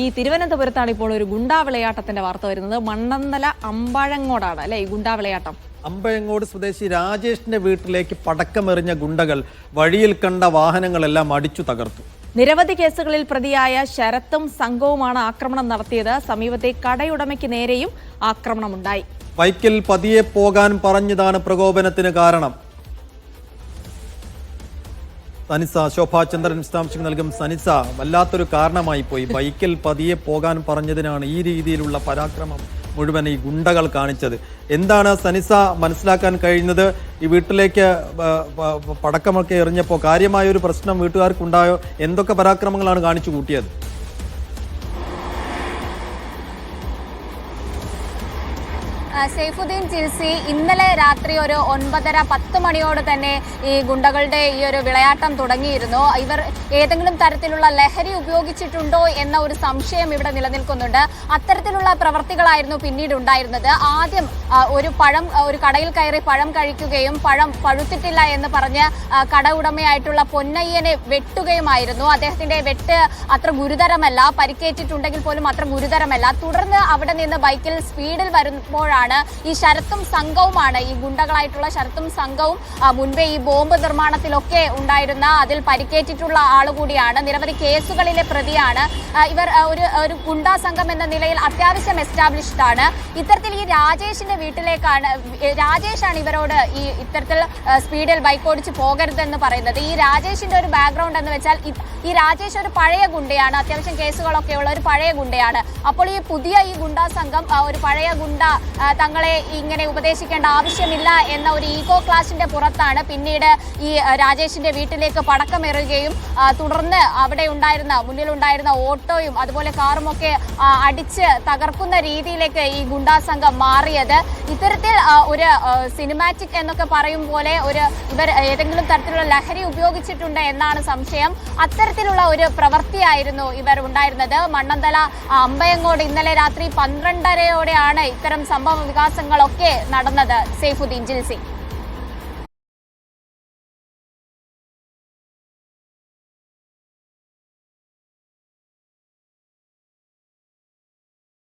ഈ തിരുവനന്തപുരത്താണ് ഇപ്പോൾ ഒരു ഗുണ്ടാ വിളയാട്ടത്തിന്റെ വാർത്ത വരുന്നത്. മണ്ണന്തല അമ്പഴങ്ങോടാണ് അല്ലെ ഈ ഗുണ്ടാ അമ്പഴങ്ങോട് സ്വദേശി രാജേഷിന്റെ വീട്ടിലേക്ക് പടക്കമെറിഞ്ഞ ഗുണ്ടകൾ വഴിയിൽ കണ്ട വാഹനങ്ങളെല്ലാം അടിച്ചു തകർത്തു. നിരവധി കേസുകളിൽ പ്രതിയായ ശരത്തും സംഘവുമാണ് ആക്രമണം നടത്തിയത്. സമീപത്തെ കടയുടമയ്ക്ക് നേരെയും ആക്രമണമുണ്ടായി. ബൈക്കിൽ പതിയെ പോകാൻ പറഞ്ഞതാണ് പ്രകോപനത്തിന് കാരണം. സനിസ ശോഭാചന്ദ്രൻ വിശദാംശങ്ങൾ നൽകും സനിസ. വല്ലാത്തൊരു കാരണമായി പോയി. ബൈക്കിൽ പതിയെ പോകാൻ പറഞ്ഞതിനാണ് ഈ രീതിയിലുള്ള പരാക്രമം മുഴുവൻ ഈ ഗുണ്ടകൾ കാണിച്ചത്. എന്താണ് സനിസ മനസ്സിലാക്കാൻ കഴിയുന്നത്? ഈ വീട്ടിലേക്ക് പടക്കമൊക്കെ എറിഞ്ഞപ്പോൾ കാര്യമായ ഒരു പ്രശ്നം വീട്ടുകാർക്കുണ്ടായോ? എന്തൊക്കെ പരാക്രമങ്ങളാണ് കാണിച്ചു കൂട്ടിയത്? ആ, സെയ്ഫുദ്ദീൻ ചിൽസി ഇന്നലെ രാത്രി ഒരു ഒൻപതര പത്ത് മണിയോട് തന്നെ ഈ ഗുണ്ടകളുടെ ഈ ഒരു വിളയാട്ടം തുടങ്ങിയിരുന്നു. ഇവർ ഏതെങ്കിലും തരത്തിലുള്ള ലഹരി ഉപയോഗിച്ചിട്ടുണ്ടോ എന്ന ഒരു സംശയം ഇവിടെ നിലനിൽക്കുന്നുണ്ട്. അത്തരത്തിലുള്ള പ്രവർത്തികളായിരുന്നു പിന്നീട് ഉണ്ടായിരുന്നത്. ആദ്യം ഒരു പഴം ഒരു കടയിൽ കയറി പഴം കഴിക്കുകയും പഴം പഴുത്തിട്ടില്ല എന്ന് പറഞ്ഞ് കട ഉടമയായിട്ടുള്ള പൊന്നയ്യനെ വെട്ടുകയുമായിരുന്നു. അദ്ദേഹത്തിന്റെ വെട്ട് അത്ര ഗുരുതരമല്ല. പരിക്കേറ്റിട്ടുണ്ടെങ്കിൽ പോലും അത്ര ഗുരുതരമല്ല. തുടർന്ന് അവിടെ നിന്ന് ബൈക്കിൽ സ്പീഡിൽ വരുമ്പോഴാണ് ഈ ശരത്തും സംഘവുമാണ്. ഈ ഗുണ്ടകളായിട്ടുള്ള ശരത്തും സംഘവും മുൻപേ ഈ ബോംബ് നിർമ്മാണത്തിലൊക്കെ ഉണ്ടായിരുന്ന അതിൽ പരിക്കേറ്റിട്ടുള്ള ആൾ കൂടിയാണ്. നിരവധി കേസുകളിലെ പ്രതിയാണ്. ഇവർ ഒരു ഒരു ഗുണ്ടാ സംഘം എന്ന നിലയിൽ അത്യാവശ്യം എസ്റ്റാബ്ലിഷ്ഡ് ആണ്. ഇത്തരത്തിൽ ഈ രാജേഷിന്റെ വീട്ടിലേക്കാണ് രാജേഷാണ് ഇവരോട് ഈ ഇത്തരത്തിൽ സ്പീഡിൽ ബൈക്ക് ഓടിച്ച് പോകരുതെന്ന് പറയുന്നത്. ഈ രാജേഷിന്റെ ഒരു ബാക്ക്ഗ്രൗണ്ട് എന്ന് വെച്ചാൽ ഈ രാജേഷ് ഒരു പഴയ ഗുണ്ടയാണ്. അത്യാവശ്യം കേസുകളൊക്കെ ഉള്ള ഒരു പഴയ ഗുണ്ടയാണ്. അപ്പോൾ ഈ പുതിയ ഈ ഗുണ്ടാ സംഘം ഒരു പഴയ ഗുണ്ട തങ്ങളെ ഇങ്ങനെ ഉപദേശിക്കേണ്ട ആവശ്യമില്ല എന്ന ഒരു ഈഗോ ക്ലാഷിന്റെ പുറത്താണ് പിന്നീട് ഈ രാജേഷിന്റെ വീട്ടിലേക്ക് പടക്കമേറുകയും തുടർന്ന് അവിടെ ഉണ്ടായിരുന്ന മുന്നിലുണ്ടായിരുന്ന ഓട്ടോയും അതുപോലെ കാറും ഒക്കെ അടിച്ച് തകർക്കുന്ന രീതിയിലേക്ക് ഈ ഗുണ്ടാ സംഘം മാറിയത്. ഇത്തരത്തിൽ ഒരു സിനിമാറ്റിക് എന്നൊക്കെ പറയും പോലെ ഒരു ഇവർ ഏതെങ്കിലും തരത്തിലുള്ള ലഹരി ഉപയോഗിച്ചിട്ടുണ്ട് എന്നാണ് സംശയം. അത്തരത്തിലുള്ള ഒരു പ്രവൃത്തിയായിരുന്നു ഇവർ ഉണ്ടായിരുന്നത്. മണ്ണന്തല അമ്പയങ്ങോട് ഇന്നലെ രാത്രി പന്ത്രണ്ടരയോടെയാണ് ഇത്തരം സംഭവ വികാസങ്ങളൊക്കെ നടന്നത് സെയ്ഫുദ്ദീൻ ജിൽസി.